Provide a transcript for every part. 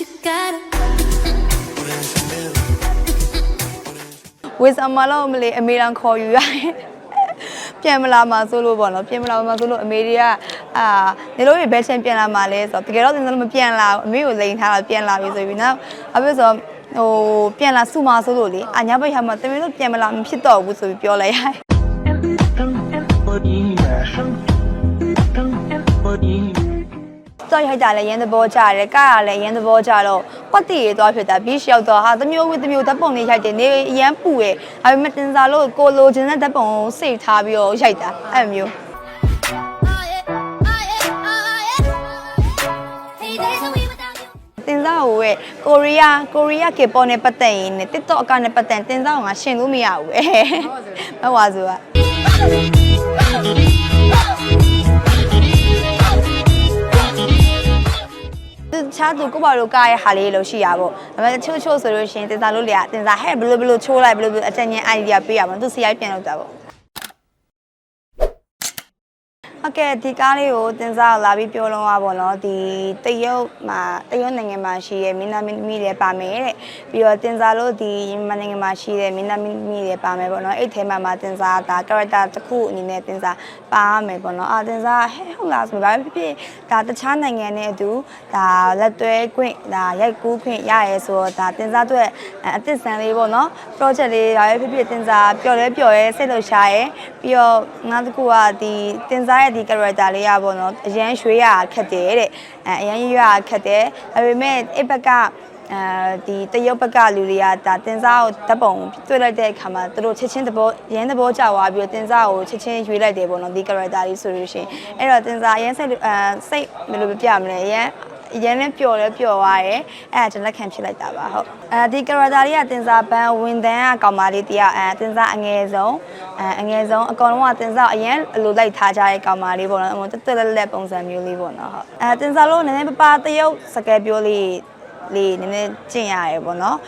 you gotta ဝေဆာမလောက်မလေးအမေရန်ခေါ်ယူရတယ်ပြန်မလာမှာဆိုလို့ပေါ့နော်ပြန်မလာမှာဆိုလို့အမေတွေကအာနေလို့ဘယ်ချင်းပြန်လာမှာလဲဆိုတော့တကယ်တော့တင်တယ်မပြန်လာဘူးအမေကိုလိန်ထားတာပြန်လာပြီဆိုပြီးနောက်အဖေဆိုဟိုပြန်လာစုမှာဆိုလို့လေအညာဘက်ရမှာတမီးတို့ပြန်မလာမဖြစ်တော့ဘူးဆိုပြီးပြောလိုက်ရတယ် တော့ရိုက်တာလည်းရန်သဘောကြတယ်ကရလည်းရန်သဘောကြတော့ကွက်တီရေသွားဖြစ်တာပြီးရှောက်တော့ဟာတမျိုးဝတမျိုးဓာတ်ပုံလေးရိုက်တယ်နေရန်ပူရဲ့အဲပေမဲ့တင်စားလို့ကိုလိုချင်တဲ့ဓာတ်ပုံကိုစိတ်ထားပြီးတော့ရိုက်တာအဲ့မျိုး Hey, there's a way without you. တင်စားကိုရဲ့ကိုရီးယားကိုရီးယားကေပေါ်နဲ့ပတ်သက်ရင်နဲ့ TikTok အကောင့်နဲ့ပတ်သက်ရင်တင်စားကိုငါရှင်လို့မရဘူးပဲမဟုတ်ပါဘူးက တခြားသူကိုပါလို့ကားရဲ့ဟာလေးလို့ရှိရပါဘောဒါပေမဲ့ချို့ချို့ဆိုလို့ရှိရင်တင်စားလို့လေတင်စားဟဲ့ဘယ်လိုဘယ်လိုချိုးလိုက်ဘယ်လိုဘယ်လိုအကြံဉာဏ် idea ပေးရမှာသူစီရိုက်ပြန်လုပ်တာပေါ့ ဟုတ်ကဲ့ဒီကားလေးကိုတင်စားလာပြီးပြောလုံးသွားပါတော့ဒီတရုတ်မှာတရုတ်နိုင်ငံမှာရှိတဲ့မင်းသားမင်းသမီးတွေပါမယ်တဲ့ပြီးတော့တင်စားလို့ဒီမြန်မာနိုင်ငံမှာရှိတဲ့မင်းသားမင်းသမီးတွေပါမယ်ပေါ့နော်အဲ့ထဲမှာမှာတင်စားဒါ character တစ်ခုအနေနဲ့တင်စားပါမယ်ပေါ့နော်အာတင်စားဟဲ့ဟုတ်လားဆိုတော့ဖြစ်ဖြစ်ဒါတခြားနိုင်ငံနဲ့အတူဒါလက်တွဲခွင့်ဒါရိုက်ကူးခွင့်ရရဲဆိုတော့ဒါတင်စားအတွက်အသစ်ဆန်လေးပေါ့နော် project လေးဒါပဲဖြစ်ဖြစ်တင်စားပျော်လဲပျော်ရဲစိတ်လှုပ်ရှားရဲပြီးတော့ငါတစ်ခုကဒီတင်စားရဲ့ဒီ character လေးရပေါ့နော်အရန်ရွှေရခက်တယ်တဲ့အဲအရန်ရွှေရခက်တယ်ဒါပေမဲ့အဲ့ဘက်ကအဲဒီတရုတ်ဘက်ကလူတွေကဒါတင်စားကိုဓာတ်ပုံတွေ့လိုက်တဲ့အခါမှာသူတို့ချက်ချင်းသဘောရန်သဘောကျသွားပြီးတော့တင်စားကိုချက်ချင်းရွေးလိုက်တယ်ပေါ့နော်ဒီ character လေးဆိုလို့ရှိရင်အဲ့တော့တင်စားအရန်စိတ်အဲစိတ်ဘယ်လိုပြမလဲအရန် အရင်လည်းပျော်လည်းပျော်သွားရဲအဲ့ဒါကျွန်လက်ခံဖြစ်လိုက်တာပါဟုတ်အဲဒီ character လေးကတင်စားဘန်ဝင်တန်းအကောင်မလေးတရားအဲတင်စားအငယ်ဆုံးအဲအငယ်ဆုံးအကောင်လုံးကတင်စားအရင်အလိုလိုက်ထားကြတဲ့ကောင်မလေးပေါ့နော်တက်တက်လက်လက်ပုံစံမျိုးလေးပေါ့နော်ဟုတ်အဲတင်စားလို့နည်းနည်းပပတရုပ်စကယ်ပြောလေး လေးနည်းနည်းကျင့်ရတယ်ပေါ့နော်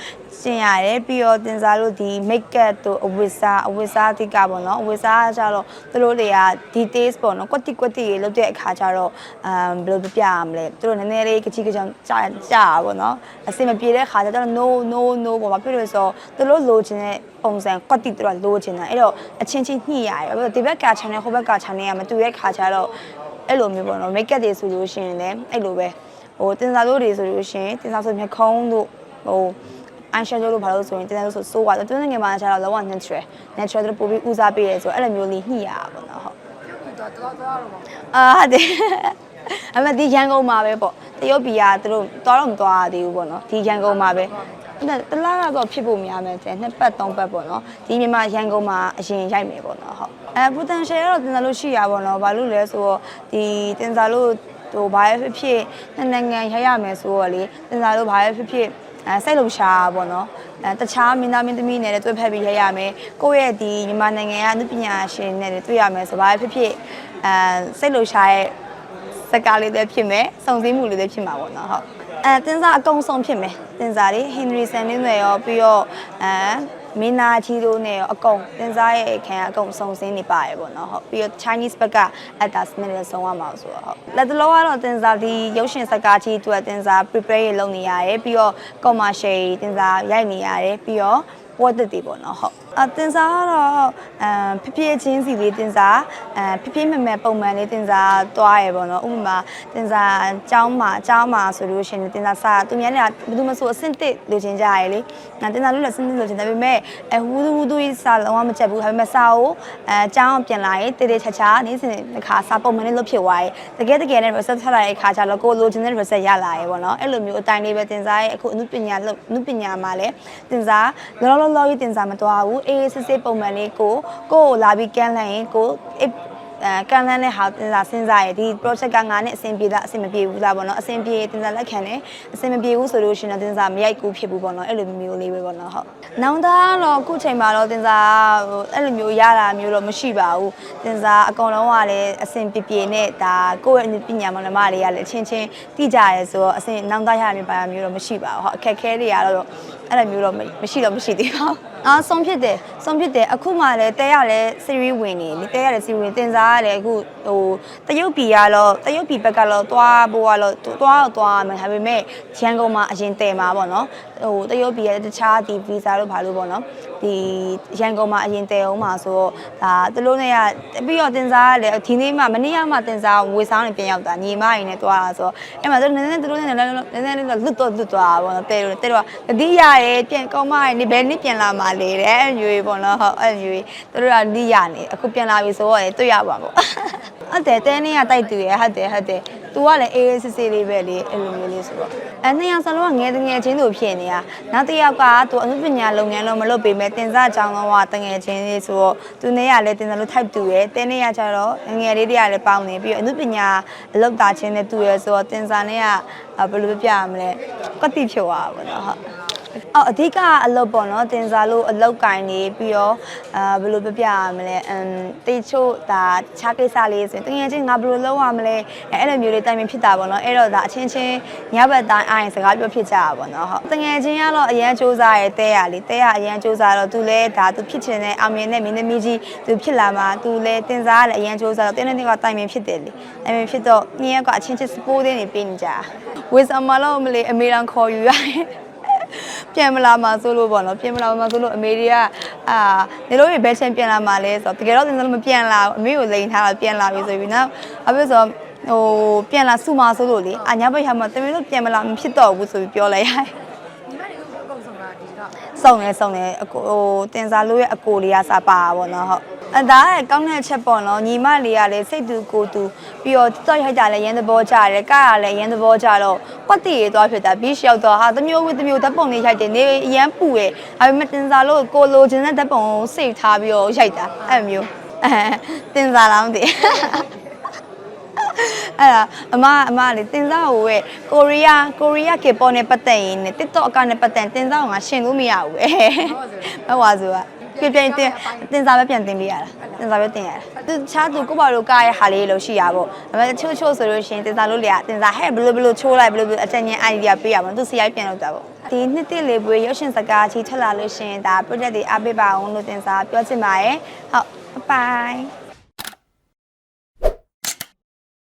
ကျင့်ရတယ်ပြီးတော့တင်စားလို့ဒီ make up တို့အဝတ်စားအဝတ်စားတိကပေါ့နော်အဝတ်စားကြတော့သူတို့တွေက details ပေါ့နော်ကွက်တိကွက်တိရေလုပ်တဲ့အခါကျတော့အမ်ဘယ်လိုပြပြရမလဲသူတို့နည်းနည်းလေးကကြီးကကြောင်ကြာကြာပေါ့နော်အစင်မပြေတဲ့အခါကျတော့ no no no ပေါ့ဘာဖြစ်လို့လဲဆိုတော့သူတို့လိုချင်တဲ့ပုံစံကွက်တိသူတို့ကလိုချင်တာအဲ့တော့အချင်းချင်းညှိရတယ်ဘာဖြစ်လို့ဒီဘက်က channel ဟိုဘက်က channel ကမတူတဲ့ခါကျတော့အဲ့လိုမျိုးပေါ့နော် make up တွေဆိုလို့ရှိရင်လည်းအဲ့လိုပဲ ဟိုတင်စားလို့တွေဆိုလို့ရှိရင်တင်စားဆိုမျက်ခုံးတို့ဟို eyeshadow လို့ဘာလို့ဆိုရင်တင်စားလို့ဆိုစိုးသွားတယ်သူငယ်မှာကျတော့လောက natural natural တို့ပို့ပြီးဦးစားပေးရဲဆိုတော့အဲ့လိုမျိုးလေးညှိရတာပေါ့နော်ဟုတ်အာဟုတ်တယ်အမဒီရန်ကုန်မှာပဲပေါ့တရုတ်ပြည်ကသူတို့တော်တော့မတော်ရသေးဘူးပေါ့နော်ဒီရန်ကုန်မှာပဲအဲ့တလားကတော့ဖြစ်ဖို့များမယ်တဲ့နှစ်ပတ်သုံးပတ်ပေါ့နော်ဒီမြန်မာရန်ကုန်မှာအရင်ရိုက်မယ်ပေါ့နော်ဟုတ်အဲ potential ကတော့တင်စားလို့ရှိရပါတော့ဘာလို့လဲဆိုတော့ဒီတင်စားလို့ ဟိုဘာပဲဖြစ်ဖြစ်နှစ်နိုင်ငံရိုက်ရမယ်ဆိုတော့လေတင်စားလို့ဘာပဲဖြစ်ဖြစ်အဲစိတ်လုံရှားပေါ့နော်အဲတခြားမင်းသားမင်းသမီးနဲ့လည်းတွေ့ဖက်ပြီးရိုက်ရမယ်ကိုယ့်ရဲ့ဒီမြန်မာနိုင်ငံကအနုပညာရှင်နဲ့လည်းတွေ့ရမယ်ဆိုဘာပဲဖြစ်ဖြစ်အဲစိတ်လုံရှားရဲ့စကားလေးလည်းဖြစ်မယ်စုံစည်းမှုလေးလည်းဖြစ်မှာပေါ့နော်ဟုတ်အဲတင်စားအကုန်ဆုံးဖြစ်မယ်တင်စားလေးဟင်နရီဆန်လေးနဲ့ရောပြီးတော့အဲ မင်းနာချီတို့နဲ့ရောအကုန်တင်စားရဲ့အခန်းအကုန်စုံစင်းနေပါရပေါ့နော်ဟုတ်ပြီးတော့ Chinese ဘက်က actors နဲ့လည်းစုံရမှာဆိုတော့ဟုတ်လက်တလောကတော့တင်စားဒီရုပ်ရှင်စကားကြီးသူကတင်စား prepare ရလုပ်နေရတယ်ပြီးတော့ commercial တင်စားရိုက်နေရတယ်ပြီးတော့ word တွေပေါ့နော်ဟုတ် အတင်စားကတော့အဖဖြည့်ချင်းစီလေးတင်စားအဖဖြည့်မမဲ့ပုံမှန်လေးတင်စားသွားရပေါ့နော်ဥပမာတင်စားအကြောင်းမှာအကြောင်းမှာဆိုလို့ရှိရင်တင်စားစာသူများတွေကဘယ်သူမှဆိုအဆင့်တစ်လိုချင်ကြရလေငါတင်စားလို့လည်းအဆင့်တစ်လိုချင်ဒါပေမဲ့အဟူးဟူးသူစာလုံးဝမချက်ဘူးဒါပေမဲ့စာကိုအအကြောင်းပြန်လာရင်တေတေချာချာနေ့စဉ်တစ်ခါစာပုံမှန်လေးလုပ်ဖြစ်သွားရင်တကယ်တကယ်နဲ့ reset ထားလိုက်တဲ့အခါကျတော့ကိုလိုချင်တဲ့ reset ရလာရပေါ့နော်အဲ့လိုမျိုးအတိုင်းလေးပဲတင်စားရဲ့အခုအမှုပညာအမှုပညာမှာလည်းတင်စားလောလောလောကြီးတင်စားမသွားဘူးအေးစစ်စစ်ပုံမှန်လေးကိုကိုကိုလာပြီးကန်းလိုက်ရင်ကိုအဲကန်လန်းနဲ့ဟာတင်စားစဉ်းစားရဒီ project ကငါနဲ့အဆင်ပြေလားအဆင်မပြေဘူးလားပေါ့နော်အဆင်ပြေတင်စားလက်ခံတယ်အဆင်မပြေဘူးဆိုလို့ရှိရင်တင်စားမရိုက်ကူးဖြစ်ဘူးပေါ့နော်အဲ့လိုမျိုးလေးပဲပေါ့နော်ဟုတ်နောင်သားတော့အခုချိန်မှာတော့တင်စားဟိုအဲ့လိုမျိုးရတာမျိုးတော့မရှိပါဘူးတင်စားအကောင်လုံးကလည်းအဆင်ပြေပြေနဲ့ဒါကိုယ့်ရဲ့ပညာမနမလေးကလည်းအချင်းချင်းတိကြရဲဆိုတော့အဆင်နောင်သားရမျိုးပါမျိုးတော့မရှိပါဘူးဟုတ်အခက်ခဲတွေကတော့အဲ့လိုမျိုးတော့မရှိတော့မရှိသေးပါဘူး အာဆုံးဖြစ်တယ်ဆုံးဖြစ်တယ်အခုမှလည်းတဲရလဲ series ဝင်နေလေတဲရလဲ series ဝင်တင်စားရတယ်အခုဟိုတရုတ်ပြည်ကတော့တရုတ်ပြည်ဘက်ကတော့သွားဖို့ကတော့သွားတော့သွားမယ်ဒါပေမဲ့ရန်ကုန်မှာအရင်တည်မှာပေါ့နော်ဟိုတရုတ်ပြည်ရဲ့တခြားဒီ visa တို့ဘာလို့ပေါ့နော်ဒီရန်ကုန်မှာအရင်တည်အောင်မှာဆိုတော့ဒါသူတို့နဲ့ကပြီးတော့တင်စားရတယ်ဒီနေ့မှမနေ့ကမှတင်စားဝေဆောင်နေပြန်ရောက်တာညီမရင်းနဲ့သွားတာဆိုတော့အဲ့မှာသူတို့နည်းနည်းသူတို့နဲ့နည်းနည်းနည်းနည်းလွတ်တော့လွတ်သွားတာပေါ့နော်တဲတို့တဲတို့ကတတိရတယ်ပြန်ကောင်းမရနေဘယ်နေ့ပြန်လာမှလဲတဲ့အဲ့မျိုးကြီးပေါ့နော်ဟုတ်အဲ့မျိုးကြီးသူတို့ကလိရနေအခုပြန်လာပြီဆိုတော့တွေ့ရပါပေါ့ဟုတ်တယ်တဲနေ့ကတိုက်သူရဟုတ်တယ်ဟုတ်တယ်သူကလည်းအေးအေးဆေးဆေးလေးပဲလေအဲ့လိုမျိုးလေးဆိုတော့အဲနှစ်ယောက်စလုံးကငယ်တငယ်ချင်းတို့ဖြစ်နေတာနောက်တစ်ယောက်ကသူအမှုပညာလုပ်ငန်းတော့မလုပ်ပေမဲ့တင်စားကြောင်းတော့ကတငယ်ချင်းလေးဆိုတော့သူနဲ့ကလည်းတင်စားလို့ type တူရယ်တဲနေ့ကကျတော့ငယ်လေးတွေကလည်းပေါင်းနေပြီးတော့အမှုပညာအလုပ်တာချင်းနဲ့တူရယ်ဆိုတော့တင်စားနဲ့ကဘယ်လိုပြရမလဲကတိဖြုတ်ရပါဘောနော်ဟုတ် အော်အဓိကအလုပ်ပေါ့နော်တင်စားလို့အလုပ်ကင်နေပြီးတော့အာဘယ်လိုပြပြရမလဲအမ်တေချို့ဒါခြားကိစ္စလေးဆိုရင်တကယ်ချင်းငါဘယ်လိုလုပ်ရမလဲအဲအဲ့လိုမျိုးလေးတိုင်ပင်ဖြစ်တာပေါ့နော်အဲ့တော့ဒါအချင်းချင်းညဘက်တိုင်းအိုင်စကားပြောဖြစ်ကြတာပေါ့နော်ဟုတ်တကယ်ချင်းကတော့အရန်စူးစားရဲတဲရလေတဲရအရန်စူးစားတော့သူလဲဒါသူဖြစ်ချင်တဲ့အောင်မြင်တဲ့မင်းသမီးကြီးသူဖြစ်လာမှာသူလဲတင်စားရလဲအရန်စူးစားတော့တင်းတင်းကတိုင်ပင်ဖြစ်တယ်လေတိုင်ပင်ဖြစ်တော့ညရက်ကအချင်းချင်းစပိုးသေးနေပြင်ကြဝေစမလို့မလေးအမေရန်ခေါ်ယူရတယ် ပြန်မလာမှာဆိုလို့ပေါ့နော်ပြန်မလာမှာဆိုလို့အမေတွေကအာနေလို့ရဘယ်ချင်းပြန်လာမှာလဲဆိုတော့တကယ်တော့တင်တယ်လို့မပြန်လာဘူးအမေကိုလိန်ထားတာပြန်လာပြီဆိုပြီးနော်အဖေဆိုဟိုပြန်လာစုမှာဆိုလို့လေအညာဘက်ရမှာတမင်လို့ပြန်မလာမဖြစ်တော့ဘူးဆိုပြီးပြောလိုက်ရတယ်စုံနေစုံနေအကိုဟိုတင်စားလို့ရဲ့အကိုလေးကစားပါပါပေါ့နော်ဟုတ် အဒါကကောင်းတဲ့ချက်ပေါ့နော်ညီမလေးကလည်းစိတ်တူကိုတူပြီးတော့တောက်ရိုက်ကြလဲရန်သဘောကြတယ်ကားကလည်းရန်သဘောကြတော့ကွက်တီရေသွားဖြစ်တာဘီရှောက်တော့ဟာတမျိုးဝတမျိုးဓာတ်ပုံလေးရိုက်တယ်နေရန်ပူရဲ့ဒါပေမဲ့တင်စားလို့ကိုလိုချင်တဲ့ဓာတ်ပုံကိုစိတ်ထားပြီးတော့ရိုက်တာအဲ့လိုမျိုးအဲတင်စားလားမသိအဲ့ဒါအမအမလေတင်စားကိုရဲ့ကိုရီးယားကိုရီးယားကေပေါ်နဲ့ပတ်သက်ရင်နဲ့ TikTok အကောင့်နဲ့ပတ်သက်ရင်တင်စားကိုငါရှင်လို့မရဘူးပဲမဟုတ်ပါဘူးက ပြပြတင်တင်စားပဲပြန်တင်ပေးရတာတင်စားပဲတင်ရတာသူချားသူကိုပါလို့ကားရဲ့ဟာလေးလို့ရှိရပါဘောဒါပေမဲ့ချို့ချို့ဆိုလို့ရှိရင်တင်စားလို့လေတင်စားဟဲ့ဘလို့ဘလို့ချိုးလိုက်ဘလို့ဘလို့အတန်ញ្ញ idea ပေးရမှာသူစီရိုက်ပြန်လို့တာပေါ့ဒီနှစ်တိလေးပွေရုပ်ရှင်စကားကြီးထွက်လာလို့ရှိရင်ဒါ project တွေအားပေးပါအောင်လို့တင်စားပြောချင်ပါတယ်ဟုတ်ဘိုင်